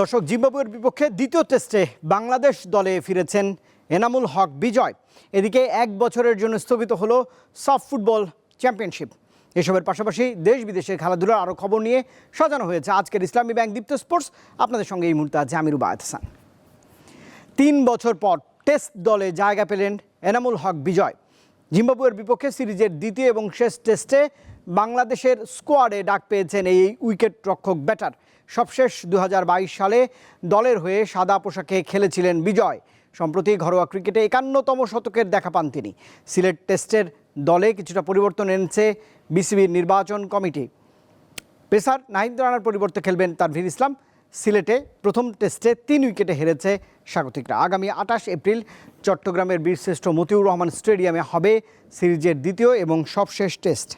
দর্শক, জিম্বাবুয়ের বিপক্ষে দ্বিতীয় টেস্টে বাংলাদেশ দলে ফিরেছেন এনামুল হক বিজয়। এদিকে এক বছরের জন্য স্থগিত হলো সফট ফুটবল চ্যাম্পিয়নশিপ। এসবের পাশাপাশি দেশ বিদেশের খেলাধুলার আরও খবর নিয়ে সাজানো হয়েছে আজকের ইসলামী ব্যাংক দীপ্ত স্পোর্টস। আপনাদের সঙ্গে এই মুহূর্তে আছে আমিরুবা হাসান তিন বছর পর টেস্ট দলে জায়গা পেলেন এনামুল হক বিজয়। জিম্বাবুয়ের বিপক্ষে সিরিজের দ্বিতীয় এবং শেষ টেস্টে বাংলাদেশের স্কোয়াডে ডাক পেয়েছেন এই উইকেট রক্ষক ব্যাটার। সবশেষ দু হাজার বাইশ সালে দলের হয়ে সাদা পোশাকে খেলেছিলেন বিজয়। সম্প্রতি ঘরোয়া ক্রিকেটে একান্নতম শতকের দেখা পান তিনি। সিলেট টেস্টের দলে কিছুটা পরিবর্তন এনেছে বিসিবির নির্বাচন কমিটি। পেসার নাহিদ রানার পরিবর্তে খেলবেন তানভীর ইসলাম। সিলেটে প্রথম টেস্টে তিন উইকেটে হেরেছে স্বাগতিকরা। আগামী আঠাশ এপ্রিল চট্টগ্রামের বীরশ্রেষ্ঠ মতিউর রহমান স্টেডিয়ামে হবে সিরিজের দ্বিতীয় এবং সবশেষ টেস্ট।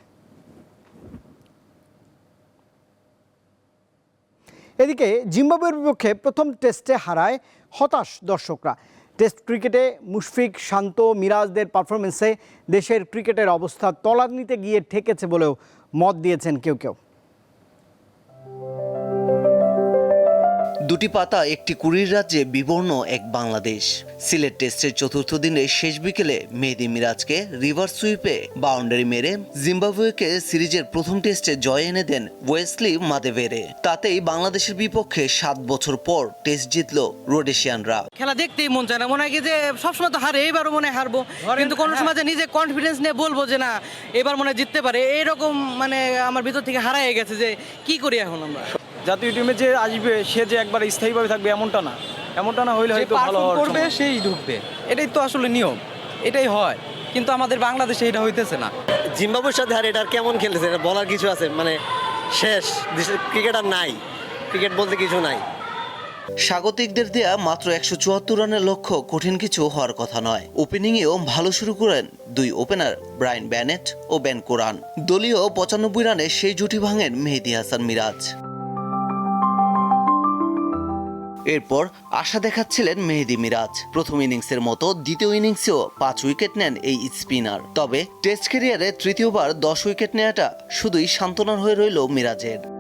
এদিকে জিম্বাবুয়ের বিপক্ষে প্রথম টেস্টে হারায় হতাশ দর্শকরা। টেস্ট ক্রিকেটে মুশফিক, শান্ত, মিরাজদের পারফরমেন্সে দেশের ক্রিকেটের অবস্থা তলানিতে গিয়ে ঠেকেছে বলেও মত দিয়েছেন কেউ কেউ। দুটি পাতা একটি কুড়ির রাজ্যে বিবর্ণ এক বাংলাদেশ। সিলেট টেস্টের চতুর্থ দিনে শেষ বিকেলে মেহেদি মিরাজকে রিভার সুইপে বাউন্ডারি মেরে জিম্বাবুয়েকে সিরিজের প্রথম টেস্টে জয় এনে দেন ওয়েসলি মাদেভেরে। তাতেই বাংলাদেশের বিপক্ষে সাত বছর পর টেস্ট জিতল রোডেশিয়ানরা। খেলা দেখতেই মন চায় না। মনে হয় কি যে সবসময় তো হারে এবারও মনে হয় হারবো। কিন্তু কোনো সময় যে নিজে কনফিডেন্স নিয়ে বলব যে না এবার মনে হয় জিততে পারে। এইরকম মানে আমার ভিতর থেকে হারাই গেছে যে কি করি এখন আমরা? জাতীয় টিমে যে আসবে সে যে একবার স্থায়ীভাবে থাকবে এমনটা না। এমনটা না হইলে হয়তো ভালো হওয়ার করবে সেই ঢুকবে। এটাই তো আসলে নিয়ম। এটাই হয়। কিন্তু আমাদের বাংলাদেশে এটা হইতেছে না। জিম্বাবুয়ের সাথে আর এটা কেমন খেলতেছে? এটা বলার কিছু আছে? মানে শেষ। দেশের ক্রিকেট আর নাই। ক্রিকেট বলতে কিছু নাই। স্বাগতিকদের দেয়া মাত্র একশো চুয়াত্তর রানের লক্ষ্য কঠিন কিছু হওয়ার কথা নয়। ওপেনিংয়েও ভালো শুরু করেন দুই ওপেনার ব্রায়ান ব্যানেট ও ব্যান কোরআন দলীয় পঁচানব্বই রানে সেই জুটি ভাঙেন মেহেদি হাসান মিরাজ। এরপর আশা দেখাচ্ছিলেন মেহেদি মিরাজ। প্রথম ইনিংসের মতো দ্বিতীয় ইনিংসেও পাঁচ উইকেট নেন এই স্পিনার। তবে টেস্ট ক্যারিয়ারে তৃতীয়বার দশ উইকেট নেওয়াটা শুধুই সান্ত্বনার হয়ে রইল মিরাজের।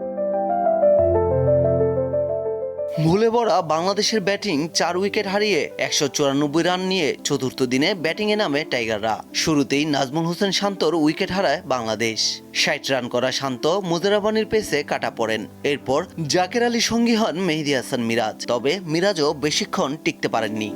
ভুলে ভরা বাংলাদেশের ব্যাটিং চার উইকেট হারিয়ে একশো চুরানব্বই রান নিয়ে চতুর্থ দিনে ব্যাটিংয়ে নামে টাইগাররা। শুরুতেই নাজমুল হোসেন শান্তর উইকেট হারায় বাংলাদেশ। ষাট রান করা শান্ত মুজারাবানির পেসে কাটা পড়েন। এরপর জাকের আলী সঙ্গী হন মেহেদি হাসান মিরাজ। তবে মিরাজও বেশিক্ষণ টিকতে পারেননি।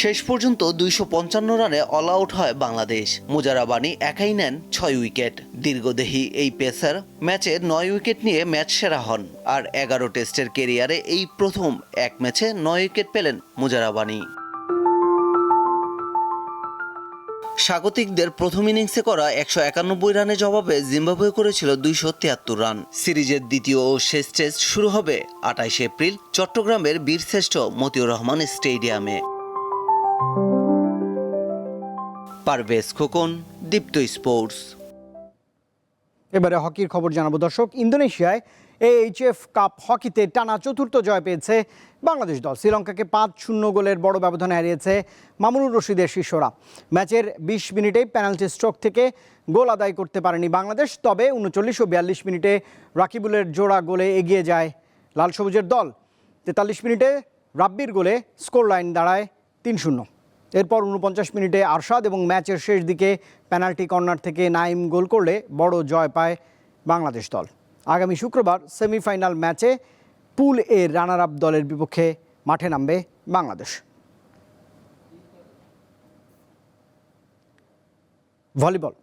শেষ পর্যন্ত দুইশো পঞ্চান্ন রানে অল আউট হয় বাংলাদেশ। মুজারাবানি একাই নেন ছয় উইকেট। দীর্ঘদেহী এই পেসার ম্যাচে নয় উইকেট নিয়ে ম্যাচ সেরা হন। আর এগারো টেস্টের কেরিয়ারে এই প্রথম এক ম্যাচে নয় উইকেট পেলেন মুজারাবানি। স্বাগতিকদের প্রথম ইনিংসে করা একশো একানব্বই রানের জবাবে জিম্বাবুয়ে করেছিল দুইশো তিয়াত্তর রান। সিরিজের দ্বিতীয় ও শেষ টেস্ট শুরু হবে আঠাইশ এপ্রিল চট্টগ্রামের বীরশ্রেষ্ঠ মতিউর রহমান স্টেডিয়ামে। পারভেজ খোকন, দীপ্ত স্পোর্টস। এবারে হকির খবর জানাব দর্শক, ইন্দোনেশিয়ায় এইচএফ কাপ হকিতে টানা চতুর্থ জয় পেয়েছে বাংলাদেশ দল। শ্রীলঙ্কাকে পাঁচ শূন্য গোলের বড় ব্যবধানে হারিয়েছে মামুনুর রশিদের শিষ্যরা। ম্যাচের বিশ মিনিটেই পেনাল্টি স্ট্রোক থেকে গোল আদায় করতে পারেনি বাংলাদেশ, তবে উনচল্লিশ ও বিয়াল্লিশ মিনিটে রাকিবুলের জোড়া গোলে এগিয়ে যায় লাল সবুজের দল। তেতাল্লিশ মিনিটে রাব্বির গোলে স্কোর লাইন দাঁড়ায় তিন শূন্য। এরপর উনপঞ্চাশ মিনিটে আরশাদ এবং ম্যাচের শেষ দিকে পেনাল্টি কর্নার থেকে নাইম গোল করলে বড় জয় পায় বাংলাদেশ দল। আগামী শুক্রবার সেমিফাইনাল ম্যাচে পুল এ রানার আপ দলের বিপক্ষে মাঠে নামবে বাংলাদেশ। ভলিবল।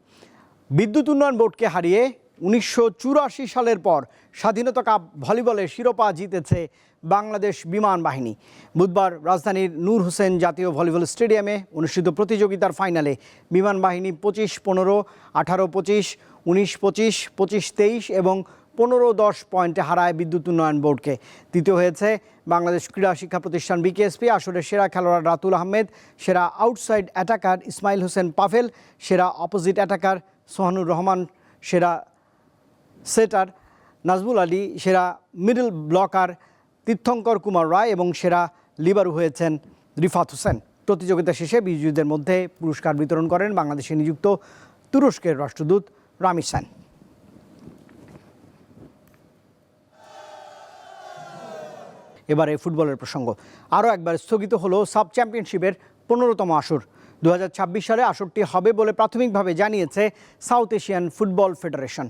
বিদ্যুৎ উন্নয়ন বোর্ডকে হারিয়ে উনিশশো চুরাশি সালের পর স্বাধীনতা কাপ ভলিবলে শিরোপা জিতেছে বাংলাদেশ বিমান বাহিনী। বুধবার রাজধানীর নূর হোসেন জাতীয় ভলিবল স্টেডিয়ামে অনুষ্ঠিত প্রতিযোগিতার ফাইনালে বিমান বাহিনী পঁচিশ পনেরো, আঠারো পঁচিশ, উনিশ পঁচিশ পঁচিশ তেইশ এবং পনেরো দশ পয়েন্টে হারায় বিদ্যুৎ উন্নয়ন বোর্ডকে। তৃতীয় হয়েছে বাংলাদেশ ক্রীড়া শিক্ষা প্রতিষ্ঠান বিকেএসপি, আসরের সেরা খেলোয়াড় রাতুল আহমেদ, সেরা আউটসাইড অ্যাটাকার ইসমাইল হোসেন পাফেল সেরা অপোজিট অ্যাটাকার সোহানুর রহমান, সেরা সেটার নাজমুল আলী, সেরা মিডল ব্লকার তীর্থঙ্কর কুমার রায় এবং সেরা লিবারু হয়েছেন রিফাত হোসেন। প্রতিযোগিতা শেষে বিজয়ীদের মধ্যে পুরস্কার বিতরণ করেন বাংলাদেশে নিযুক্ত তুরস্কের রাষ্ট্রদূত রামিস সেন। এবারে ফুটবলের প্রসঙ্গ। আরও একবার স্থগিত হলো সাব চ্যাম্পিয়নশিপের পনেরোতম আসর। দু হাজার ছাব্বিশ সালে আসরটি হবে বলে প্রাথমিকভাবে জানিয়েছে সাউথ এশিয়ান ফুটবল ফেডারেশন।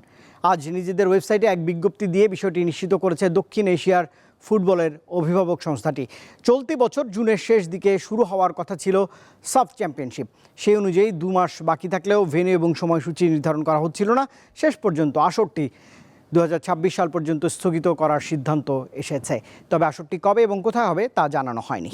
আজ নিজেদের ওয়েবসাইটে এক বিজ্ঞপ্তি দিয়ে বিষয়টি নিশ্চিত করেছে দক্ষিণ এশিয়ার ফুটবলের অভিভাবক সংস্থাটি। চলতি বছর জুনের শেষ দিকে শুরু হওয়ার কথা ছিল সাব চ্যাম্পিয়নশিপ। সেই অনুযায়ী দু মাস বাকি থাকলেও ভেন্যু এবং সময়সূচি নির্ধারণ করা হচ্ছিল না। শেষ পর্যন্ত আসরটি দু হাজার ছাব্বিশ সাল পর্যন্ত স্থগিত করার সিদ্ধান্ত এসেছে। তবে আসরটি কবে এবং কোথায় হবে তা জানানো হয়নি।